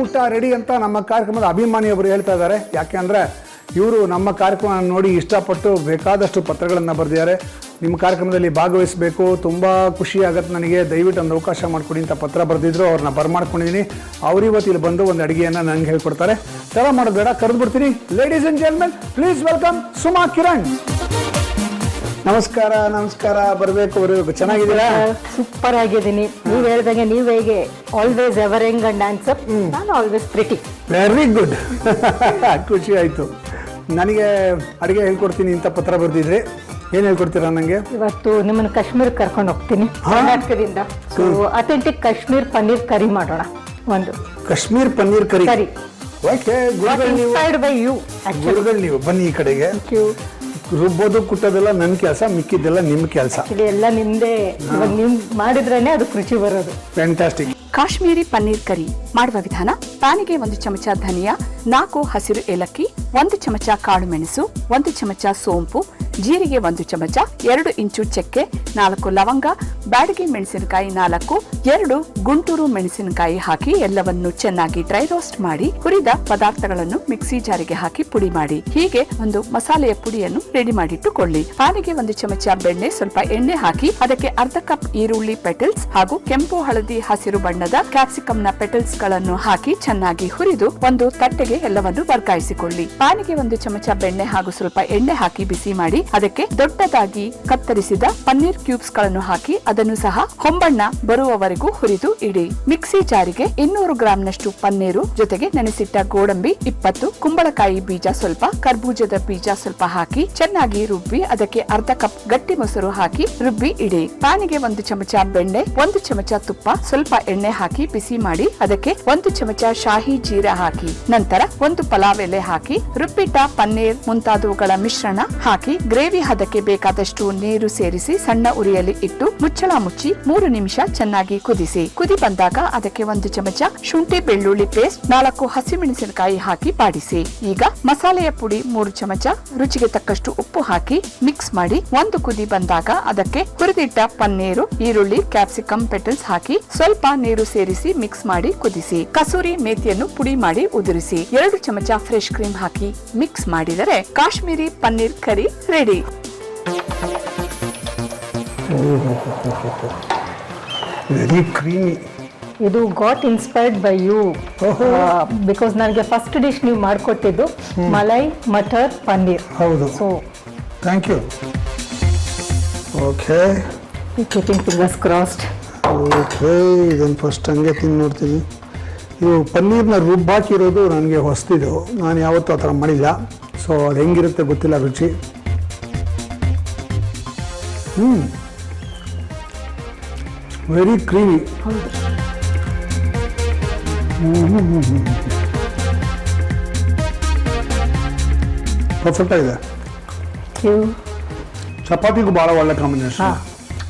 ಊಟ ರೆಡಿ ಅಂತ ನಮ್ಮ ಕಾರ್ಯಕ್ರಮದ ಅಭಿಮಾನಿಯೊಬ್ಬರು ಹೇಳ್ತಾ ಇದ್ದಾರೆ. ಯಾಕೆಂದರೆ ಇವರು ನಮ್ಮ ಕಾರ್ಯಕ್ರಮ ನೋಡಿ ಇಷ್ಟಪಟ್ಟು ಬೇಕಾದಷ್ಟು ಪತ್ರಗಳನ್ನು ಬರೆದಿದ್ದಾರೆ. ನಿಮ್ಮ ಕಾರ್ಯಕ್ರಮದಲ್ಲಿ ಭಾಗವಹಿಸಬೇಕು. ತುಂಬ ಖುಷಿ ಆಗುತ್ತೆ ನನಗೆ. ದಯವಿಟ್ಟು ಒಂದು ಅವಕಾಶ ಮಾಡಿಕೊಡಿ ಅಂತ ಪತ್ರ ಬರೆದಿದ್ರು, ಅವ್ರನ್ನ ಬರ್ಮಾಡ್ಕೊಂಡಿದ್ದೀನಿ ಅವ್ರು ಇವತ್ತು ಇಲ್ಲಿ ಬಂದು ಒಂದು ಅಡುಗೆಯನ್ನು ನಂಗೆ ಹೇಳ್ಕೊಡ್ತಾರೆ. ಥರ ಮಾಡೋದು ಬೇಡ ಕರೆದು ಬಿಡ್ತೀನಿ ladies and gentlemen please welcome Suma Kiran. ನಮಸ್ಕಾರ ನಮಸ್ಕಾರ ಬರಬೇಕು ಬರಬೇಕು. ಚೆನ್ನಾಗಿದ್ದೀರಾ? ಸೂಪರ್ ಆಗಿದ್ದೀನಿ. ನೀವ್ ಹೇಳ್ದಂಗೆ ನೀವ್ ಹೇಗೆ ಆಲ್ವೇಸ್ ಎವರ್ ಹೆಂಗ್ ಅಂಡ್ ಆನ್ಸರ್ ನಾನು ಆಲ್ವೇಸ್ ಪ್ರಿಟಿ ವೆರಿ ಗುಡ್ ಖುಷಿ ಆಯಿತು. ನನಗೆ ಅಡುಗೆ ಹೇಳ್ಕೊಡ್ತೀನಿ ಅಂತ ಪತ್ರ ಬರೆದಿದ್ರಿ ಏನು ಹೇಳ್ಕೊಡ್ತೀರಾ ನನಗೆ ಇವತ್ತು ನಿಮ್ಮನ್ನ ಕಾಶ್ಮೀರ್ ಕರ್ಕೊಂಡು ಹೋಗ್ತೀನಿ ಕರ್ನಾಟಕದಿಂದ. So authentic Kashmir paneer curry ಮಾಡೋಣ ಒಂದು. Kashmir paneer curry. Curry. Okay ಗುರುಗಳು ನೀವು. ಇನ್ಸ್ಪೈರ್ಡ್ ಬೈ ಯು ಗುರುಗಳು ನೀವು. ಬನ್ನಿ ಈ ಕಡೆಗೆ. ರುಬ್ಬೋದು ಕುಟ್ಟೋದೆಲ್ಲ ನನ್ನ ಕೆಲಸ ಮಿಕ್ಕಿದ್ದೆಲ್ಲ ನಿಮ್ಮ ಕೆಲಸ. ಇದೆಲ್ಲ ಎಲ್ಲ ನಿಮ್ದೇ. ಇವಾಗ ನಿಮ್ ಮಾಡಿದ್ರೇನೆ ಅದು ರುಚಿ ಬರೋದು. ಫ್ಯಾಂಟಾಸ್ಟಿಕ್ ಕಾಶ್ಮೀರಿ ಪನ್ನೀರ್ ಕರಿ ಮಾಡುವ ವಿಧಾನ ಪ್ಯಾನಿಗೆ ಒಂದು ಚಮಚ ಧನಿಯಾ ನಾಲ್ಕು ಹಸಿರು ಏಲಕ್ಕಿ ಒಂದು ಚಮಚ ಕಾಳು ಮೆಣಸು ಒಂದು ಚಮಚ ಸೋಂಪು ಜೀರಿಗೆ ಒಂದು ಚಮಚ ಎರಡು ಇಂಚು ಚಕ್ಕೆ ನಾಲ್ಕು ಲವಂಗ ಬ್ಯಾಡಗಿ ಮೆಣಸಿನಕಾಯಿ ನಾಲ್ಕು, ಎರಡು ಗುಂಟೂರು ಮೆಣಸಿನಕಾಯಿ ಹಾಕಿ ಎಲ್ಲವನ್ನು ಚೆನ್ನಾಗಿ ಡ್ರೈ ರೋಸ್ಟ್ ಮಾಡಿ, ಹುರಿದ ಪದಾರ್ಥಗಳನ್ನು ಮಿಕ್ಸಿ ಜಾರಿಗೆ ಹಾಕಿ ಪುಡಿ ಮಾಡಿ. ಹೀಗೆ ಒಂದು ಮಸಾಲೆಯ ಪುಡಿಯನ್ನು ರೆಡಿ ಮಾಡಿಟ್ಟುಕೊಳ್ಳಿ. ಪಾನಿಗೆ ಒಂದು ಚಮಚ ಬೆಣ್ಣೆ, ಸ್ವಲ್ಪ ಎಣ್ಣೆ ಹಾಕಿ ಅದಕ್ಕೆ ಅರ್ಧ ಕಪ್ ಈರುಳ್ಳಿ ಪೆಟಲ್ಸ್ ಹಾಗೂ ಕೆಂಪು ಹಳದಿ ಹಸಿರು ಬಣ್ಣದ ಕ್ಯಾಪ್ಸಿಕಂನ ಪೆಟಲ್ಸ್ಗಳನ್ನು ಹಾಕಿ ಚೆನ್ನಾಗಿ ಹುರಿದು ಒಂದು ತಟ್ಟೆಗೆ ಎಲ್ಲವನ್ನು ವರ್ಗಾಯಿಸಿಕೊಳ್ಳಿ. ಪಾನಿಗೆ ಒಂದು ಚಮಚ ಬೆಣ್ಣೆ ಹಾಗೂ ಸ್ವಲ್ಪ ಎಣ್ಣೆ ಹಾಕಿ ಬಿಸಿ ಮಾಡಿ, ಅದಕ್ಕೆ ದೊಡ್ಡದಾಗಿ ಕತ್ತರಿಸಿದ ಪನ್ನೀರ್ ಕ್ಯೂಬ್ಸ್ಗಳನ್ನು ಹಾಕಿ ಅದನ್ನು ಸಹ ಹೊಂಬಣ್ಣ ಬರುವವರೆಗೂ ಹುರಿದು ಇಡಿ. ಮಿಕ್ಸಿ ಜಾರಿಗೆ ಇನ್ನೂರು ಗ್ರಾಂನಷ್ಟು ಪನ್ನೀರು, ಜೊತೆಗೆ ನೆನೆಸಿಟ್ಟ ಗೋಡಂಬಿ ಇಪ್ಪತ್ತು, ಕುಂಬಳಕಾಯಿ ಬೀಜ ಸ್ವಲ್ಪ, ಕರ್ಬೂಜದ ಬೀಜ ಸ್ವಲ್ಪ ಹಾಕಿ ಚೆನ್ನಾಗಿ ರುಬ್ಬಿ ಅದಕ್ಕೆ ಅರ್ಧ ಕಪ್ ಗಟ್ಟಿ ಮೊಸರು ಹಾಕಿ ರುಬ್ಬಿ ಇಡಿ. ಪ್ಯಾನಿಗೆ ಒಂದು ಚಮಚ ಬೆಣ್ಣೆ, ಒಂದು ಚಮಚ ತುಪ್ಪ, ಸ್ವಲ್ಪ ಎಣ್ಣೆ ಹಾಕಿ ಬಿಸಿ ಮಾಡಿ ಅದಕ್ಕೆ ಒಂದು ಚಮಚ ಶಾಹಿ ಜೀರಾ ಹಾಕಿ. ನಂತರ ಒಂದು ಪಲಾವ್ ಎಲೆ ಹಾಕಿ ರುಬ್ಬಿಟ್ಟ ಪನ್ನೀರ್ ಮುಂತಾದವುಗಳ ಮಿಶ್ರಣ ಹಾಕಿ ಗ್ರೇವಿ ಹದಕ್ಕೆ ಬೇಕಾದಷ್ಟು ನೀರು ಸೇರಿಸಿ ಸಣ್ಣ ಉರಿಯಲ್ಲಿ ಇಟ್ಟು ಮುಚ್ಚಳ ಮುಚ್ಚಿ ಮೂರು ನಿಮಿಷ ಚೆನ್ನಾಗಿ ಕುದಿಸಿ. ಕುದಿ ಬಂದಾಗ ಅದಕ್ಕೆ ಒಂದು ಚಮಚ ಶುಂಠಿ ಬೆಳ್ಳುಳ್ಳಿ ಪೇಸ್ಟ್, ನಾಲ್ಕು ಹಸಿಮೆಣಸಿನಕಾಯಿ ಹಾಕಿ ಬಾಡಿಸಿ. ಈಗ ಮಸಾಲೆಯ ಪುಡಿ ಮೂರು ಚಮಚ, ರುಚಿಗೆ ತಕ್ಕಷ್ಟು ಉಪ್ಪು ಹಾಕಿ ಮಿಕ್ಸ್ ಮಾಡಿ ಒಂದು ಕುದಿ ಬಂದಾಗ ಅದಕ್ಕೆ ಹುರಿದಿಟ್ಟ ಪನ್ನೀರು, ಈರುಳ್ಳಿ ಕ್ಯಾಪ್ಸಿಕಮ್ ಪೆಟಲ್ಸ್ ಹಾಕಿ ಸ್ವಲ್ಪ ನೀರು ಸೇರಿಸಿ ಮಿಕ್ಸ್ ಮಾಡಿ ಕುದಿಸಿ. ಕಸೂರಿ ಮೇಥಿಯನ್ನು ಪುಡಿ ಮಾಡಿ ಉದುರಿಸಿ. ಎರಡು ಚಮಚ ಫ್ರೆಶ್ ಕ್ರೀಮ್ ಹಾಕಿ ಮಿಕ್ಸ್ ಮಾಡಿದರೆ Kashmiri paneer curry ready. Very creamy ಇದು got inspired by you. Because ನನಗೆ ಫಸ್ಟ್ ಡಿಶ್ ನೀವು ಮಾಡಿಕೊಟ್ಟಿದ್ದು ಮಲೈ ಮಟರ್ ಪನ್ನೀರ್ ಹೌದು so thank you okay chicken fingers crossed okay ಇದನ್ನು ಫಸ್ಟ್ ಹಂಗೆ ತಿಂದು ನೋಡ್ತೀನಿ ಇವು ಪನ್ನೀರ್ನ ರುಬ್ಬಾಕಿರೋದು ನನಗೆ ಹೊಸ್ತಿದು ನಾನು ಯಾವತ್ತೂ ಆ ಥರ ಮಾಡಿಲ್ಲ ಸೊ ಅದು ಹೆಂಗಿರುತ್ತೆ ಗೊತ್ತಿಲ್ಲ ರುಚಿ ಹ್ಞೂ ವೆರಿ ಕ್ರೀಮಿ ಪರ್ಫೆಕ್ಟ್ ಆಗಿದೆ ಚಪಾತಿಗೂ ಭಾಳ ಒಳ್ಳೆ ಕಾಂಬಿನೇಷನ್ ಹಾ.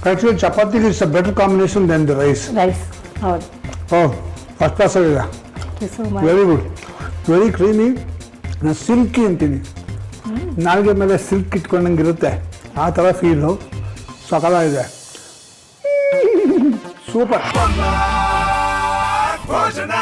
ಆ್ಯಕ್ಚುಲಿ ಚಪಾತಿಗೆ it's a better combination then the rice rice ಹೌದು ಓ ಫಸ್ಟ್ ಕ್ಲಾಸ್ ಆಗಿದೆ so much very good very creamy ನಾನು ಸಿಲ್ಕಿ ಅಂತೀನಿ ನಾಲ್ಗೆ ಮೇಲೆ ಸಿಲ್ಕ್ ಇಟ್ಕೊಂಡಂಗೆ ಇರುತ್ತೆ ಆ ಥರ ಫೀಲು ಸಕಲಾಗಿದೆ ಸೂಪರ್ ಭೋಜನ